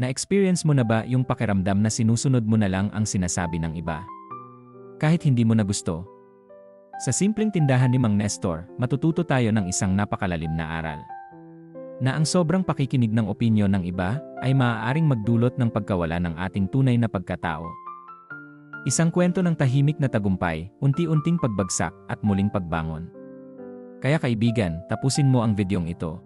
Na-experience mo na ba yung pakiramdam na sinusunod mo na lang ang sinasabi ng iba? Kahit hindi mo na gusto. Sa simpleng tindahan ni Mang Nestor, matututo tayo ng isang napakalalim na aral. Na ang sobrang pakikinig ng opinyon ng iba ay maaaring magdulot ng pagkawala ng ating tunay na pagkatao. Isang kwento ng tahimik na tagumpay, unti-unting pagbagsak at muling pagbangon. Kaya kaibigan, tapusin mo ang videong ito.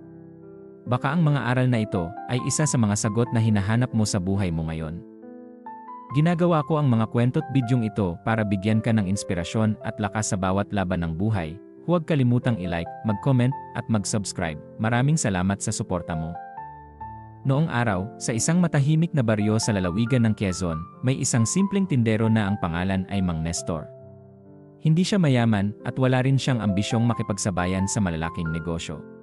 Baka ang mga aral na ito ay isa sa mga sagot na hinahanap mo sa buhay mo ngayon. Ginagawa ko ang mga kwento't bidyong ito para bigyan ka ng inspirasyon at lakas sa bawat laban ng buhay. Huwag kalimutang i-like, mag-comment at mag-subscribe. Maraming salamat sa suporta mo. Noong araw, sa isang matahimik na baryo sa lalawigan ng Quezon, may isang simpleng tindero na ang pangalan ay Mang Nestor. Hindi siya mayaman at wala rin siyang ambisyong makipagsabayan sa malalaking negosyo.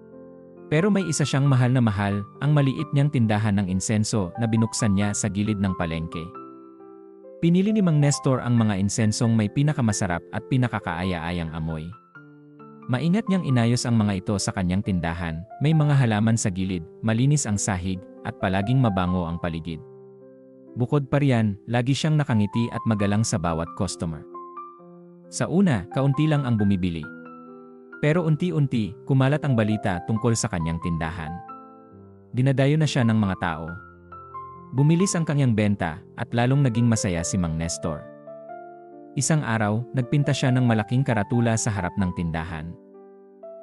Pero may isa siyang mahal na mahal, ang maliit niyang tindahan ng insenso na binuksan niya sa gilid ng palengke. Pinili ni Mang Nestor ang mga insensong may pinakamasarap at pinakakaaya-ayang amoy. Maingat niyang inayos ang mga ito sa kanyang tindahan, may mga halaman sa gilid, malinis ang sahig, at palaging mabango ang paligid. Bukod pa riyan, lagi siyang nakangiti at magalang sa bawat customer. Sa una, kaunti lang ang bumibili. Pero unti-unti, kumalat ang balita tungkol sa kanyang tindahan. Dinadayo na siya ng mga tao. Bumilis ang kanyang benta at lalong naging masaya si Mang Nestor. Isang araw, nagpinta siya ng malaking karatula sa harap ng tindahan.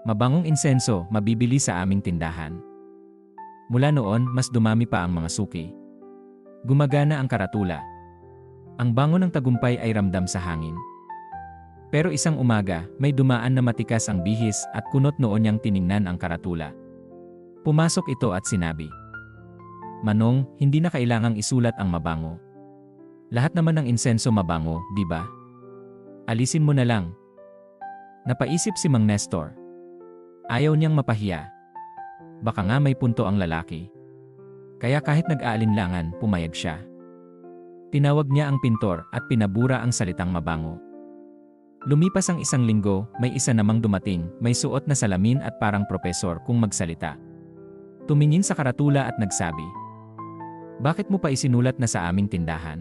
Mabangong insenso, mabibili sa aming tindahan. Mula noon, mas dumami pa ang mga suki. Gumagana ang karatula. Ang bango ng tagumpay ay ramdam sa hangin. Pero isang umaga, may dumaan na matikas ang bihis at kunot noon niyang tiningnan ang karatula. Pumasok ito at sinabi, Manong, hindi na kailangang isulat ang mabango. Lahat naman ng insenso mabango, di ba? Alisin mo na lang. Napaisip si Mang Nestor. Ayaw niyang mapahiya. Baka nga may punto ang lalaki. Kaya kahit nag-aalinlangan, pumayag siya. Tinawag niya ang pintor at pinabura ang salitang mabango. Lumipas ang isang linggo, may isa namang dumating, may suot na salamin at parang propesor kung magsalita. Tumingin sa karatula at nagsabi, Bakit mo pa isinulat na sa aming tindahan?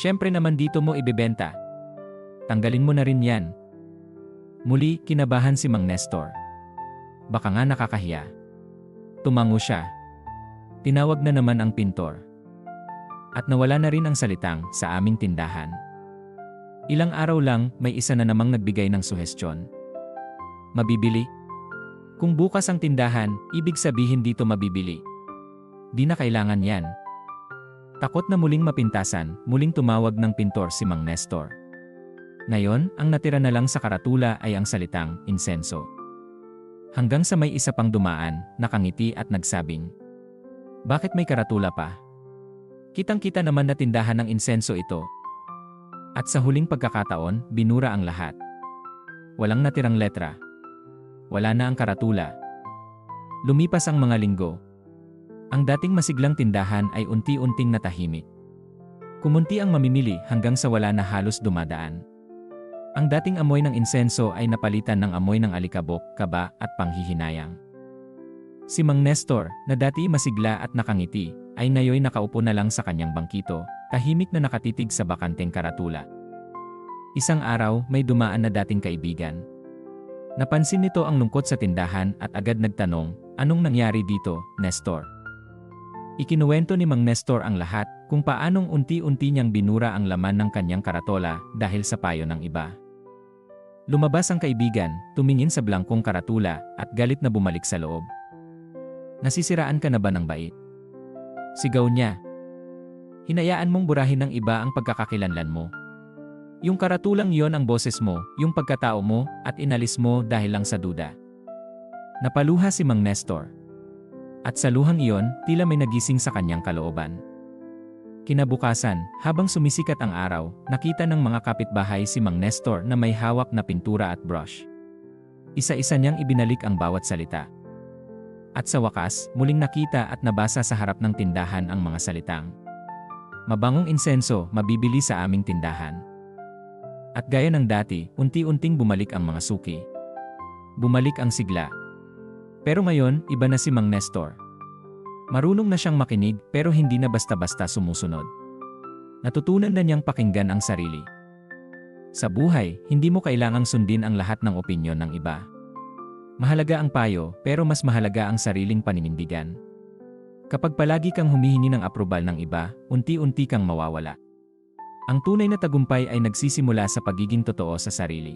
Siyempre naman dito mo ibebenta. Tanggalin mo na rin yan. Muli, kinabahan si Mang Nestor. Baka nga nakakahiya. Tumango siya. Tinawag na naman ang pintor. At nawala na rin ang salitang sa aming tindahan. Ilang araw lang, may isa na namang nagbigay ng suhestyon. Mabibili? Kung bukas ang tindahan, ibig sabihin dito mabibili. Di na kailangan yan. Takot na muling mapintasan, muling tumawag ng pintor si Mang Nestor. Ngayon, ang natira na lang sa karatula ay ang salitang insenso. Hanggang sa may isa pang dumaan, nakangiti at nagsabing, Bakit may karatula pa? Kitang-kita naman na tindahan ng insenso ito. At sa huling pagkakataon, binura ang lahat. Walang natirang letra. Wala na ang karatula. Lumipas ang mga linggo, ang dating masiglang tindahan ay unti-unting natahimik. Kumunti ang mamimili hanggang sa wala na halos dumadaan. Ang dating amoy ng insenso ay napalitan ng amoy ng alikabok, kaba at panghihinayang. Si Mang Nestor, na dati masigla at nakangiti, ay ngayoy nakaupo na lang sa kanyang bangkito, tahimik na nakatitig sa bakanteng karatula. Isang araw, may dumaan na dating kaibigan. Napansin nito ang lungkot sa tindahan at agad nagtanong, anong nangyari dito, Nestor? Ikinuwento ni Mang Nestor ang lahat kung paanong unti-unti niyang binura ang laman ng kanyang karatola dahil sa payo ng iba. Lumabas ang kaibigan, tumingin sa blangkong karatula at galit na bumalik sa loob. Nasisiraan ka na ba ng bait? Sigaw niya. Hinayaan mong burahin ng iba ang pagkakakilanlan mo. Yung karatulang yon ang boses mo, yung pagkatao mo, at inalis mo dahil lang sa duda. Napaluha si Mang Nestor. At sa luhang iyon, tila may nagising sa kanyang kalooban. Kinabukasan, habang sumisikat ang araw, nakita ng mga kapitbahay si Mang Nestor na may hawak na pintura at brush. Isa-isa niyang ibinalik ang bawat salita. At sa wakas, muling nakita at nabasa sa harap ng tindahan ang mga salitang. Mabangong insenso, mabibili sa aming tindahan. At gaya ng dati, unti-unting bumalik ang mga suki. Bumalik ang sigla, pero ngayon, iba na si Mang Nestor. Marunong na siyang makinig pero hindi na basta-basta sumusunod. Natutunan na niyang pakinggan ang sarili. Sa buhay, hindi mo kailangang sundin ang lahat ng opinyon ng iba. Mahalaga ang payo pero mas mahalaga ang sariling paninindigan. Kapag palagi kang humihingi ng aprobal ng iba, unti-unti kang mawawala. Ang tunay na tagumpay ay nagsisimula sa pagiging totoo sa sarili.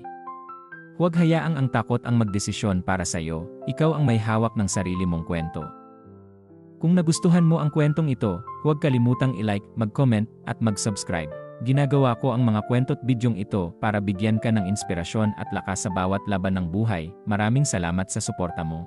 Huwag hayaang ang takot ang magdesisyon para sa iyo, ikaw ang may hawak ng sarili mong kwento. Kung nagustuhan mo ang kwentong ito, huwag kalimutang i-like, mag-comment, at mag-subscribe. Ginagawa ko ang mga kwento't bidyong ito para bigyan ka ng inspirasyon at lakas sa bawat laban ng buhay. Maraming salamat sa suporta mo.